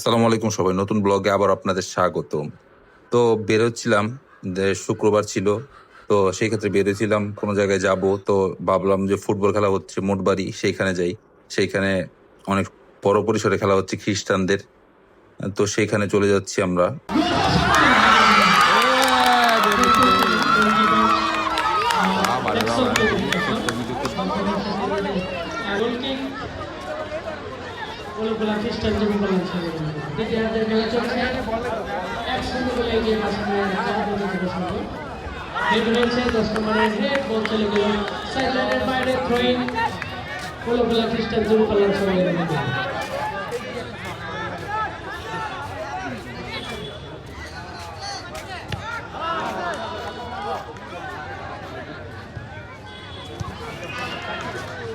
আসসালামু আলাইকুম সবাই, নতুন ব্লগে আবার আপনাদের স্বাগতম। তো বেরোচ্ছিলাম যে শুক্রবার ছিল, তো সেই ক্ষেত্রে বেরোছিলাম কোনো জায়গায় যাব, তো ভাবলাম যে ফুটবল খেলা হচ্ছে, মোটবাড়ি সেইখানে যাই। সেইখানে অনেক বড় পরিসরে খেলা হচ্ছে খ্রিস্টানদের, তো সেইখানে চলে যাচ্ছি আমরা। গোলগুলা খ্রিস্টান যুব কল্যাণ সংগঠন দ্বিতীয়ার্ধের খেলা চলছে। এক শূন্য গোলে এগিয়ে হয়েছে দশ নম্বরের হেড বল চলে গেল। সাইডলাইনের বাইরে থ্রোইন গোলগুলা খ্রিস্টান মধ্যে আরে গোল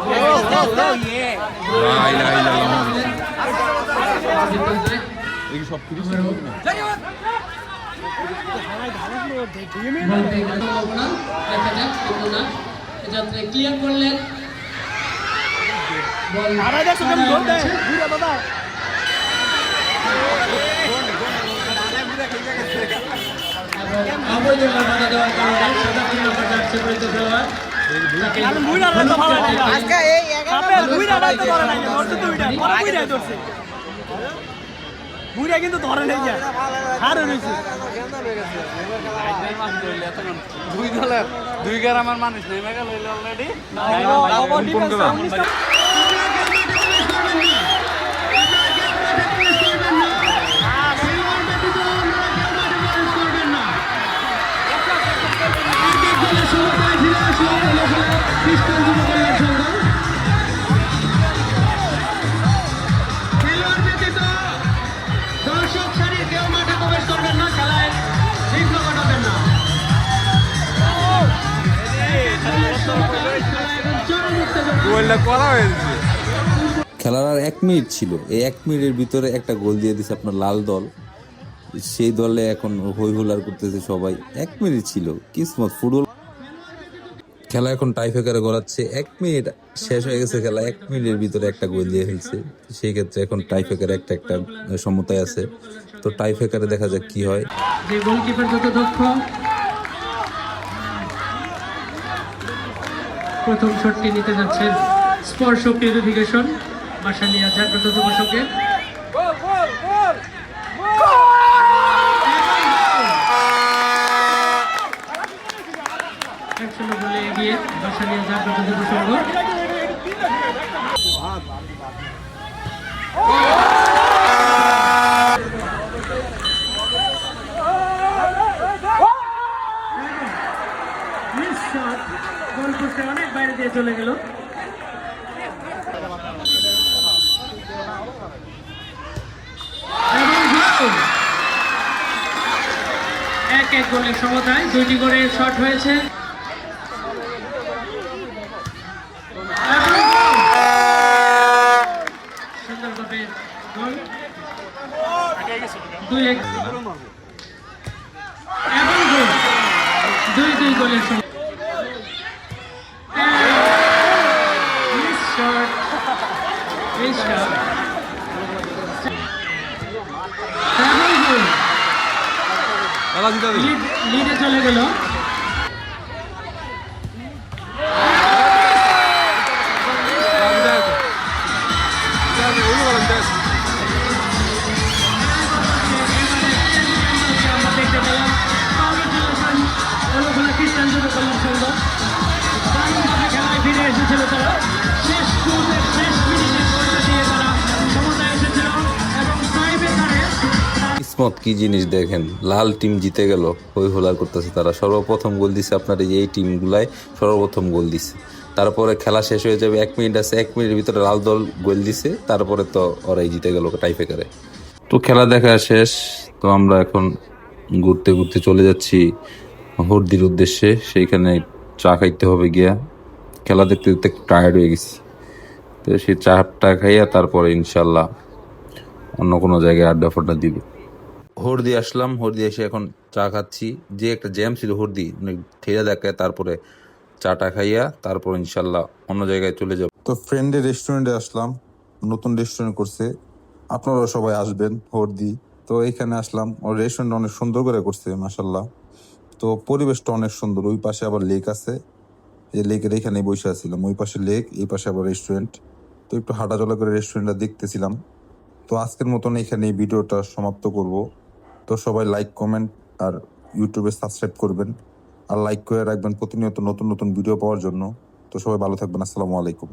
বলতে লগে যাইব ক্লিয়ার করলেন মামলা দেওয়ার কারণে পরিচিত খেলোয়াড় মুইরা কিন্তু ধরে নাই যা আর রইছে দুই দলের দুই গ্রামের মানুষ নেমে গেল অলরেডি খেলার আর এক মিনিট ছিল। এই এক মিনিটের ভিতরে একটা গোল দিয়ে দিছে আপনার লাল দল। সেই দলে এখন হই হুলার করতেছে সবাই। এক মিনিট ছিল। কিসমত ফুটবল খেলা এখন টাইফেকারে গড়াচ্ছে। এক মিনিট শেষ হয়ে গেছে খেলা। এক মিনিটের ভিতরে একটা গোল দিয়ে ফেলছে। সেই ক্ষেত্রে এখন টাইফেকারে একটা একটা সমতায় আছে। তো টাইফেকারে দেখা যাক কি হয়। যে গোলকিপার যত দক্ষ প্রথম শটটি নিতে যাচ্ছেন স্পর্শ পিউরিফিকেশন বাসা নিয়ে জাগ্রত যুবসংঘের এক শূন্য গোলে এগিয়ে জাগ্রত যুবসংঘ মিস শট গোল পোস্টে অনেক বাইরে দিয়ে চলে গেল। এক এক গোলের সমতায় দুইটি করে শট হয়েছে। দুই এক। দুই দুই গোলের সম Lead- lead এ চলে গেল আমরা কিসমত কি জিনিস দেখেন? লাল টিম জিতে গেল, হই হুলার করতেছে তারা। সর্বপ্রথম গোল দিছে আপনার এই টিমগুলাই, সর্বপ্রথম গোল দিছে। তারপরে খেলা শেষ হয়ে যাবে, এক মিনিট আছে, এক মিনিটের ভিতরে লাল দল গোল দিছে, তারপরে তো ওরাই জিতে গেল টাইফেকারে। তো খেলা দেখা শেষ, তো আমরা এখন ঘুরতে ঘুরতে চলে যাচ্ছি হরদির উদ্দেশ্যে। সেইখানে চা খাইতে হবে গিয়া। খেলা দেখতে দেখতে টায়ার্ড হয়ে গেছি। তো সেই চাটা খাইয়া তারপরে ইনশাল্লাহ অন্য কোনো জায়গায় আড্ডা ফাড্ডা দিব। হরদি আসলাম হরদি এসে এখন চা খাচ্ছি। যে একটা জ্যাম ছিল হরদি অনেক ঠেলা দেখায়, তারপরে চাটা খাইয়া তারপর ইনশাল্লাহ অন্য জায়গায় চলে যাব। তো ফ্রেন্ডের রেস্টুরেন্টে আসলাম, নতুন রেস্টুরেন্ট করছে। আপনারাও সবাই আসবেন হরদি তো এখানে আসলাম, ওর রেস্টুরেন্ট অনেক সুন্দর করে করছে মাসাল্লাহ তো পরিবেশটা অনেক সুন্দর, ওই পাশে আবার লেক আছে। এই লেকের এখানে বসে আছিলাম, ওই পাশে লেক এই পাশে আবার রেস্টুরেন্ট তো একটু হাঁটাচলা করে রেস্টুরেন্টটা দেখতেছিলাম। তো আজকের মতন এখানে ভিডিওটা সমাপ্ত করব। তো সবাই লাইক কমেন্ট আর ইউটিউবে সাবস্ক্রাইব করবেন। আর লাইক করে রাখবেন প্রতিনিয়ত নতুন নতুন ভিডিও পাওয়ার জন্য। তো সবাই ভালো থাকবেন। আসসালামু আলাইকুম।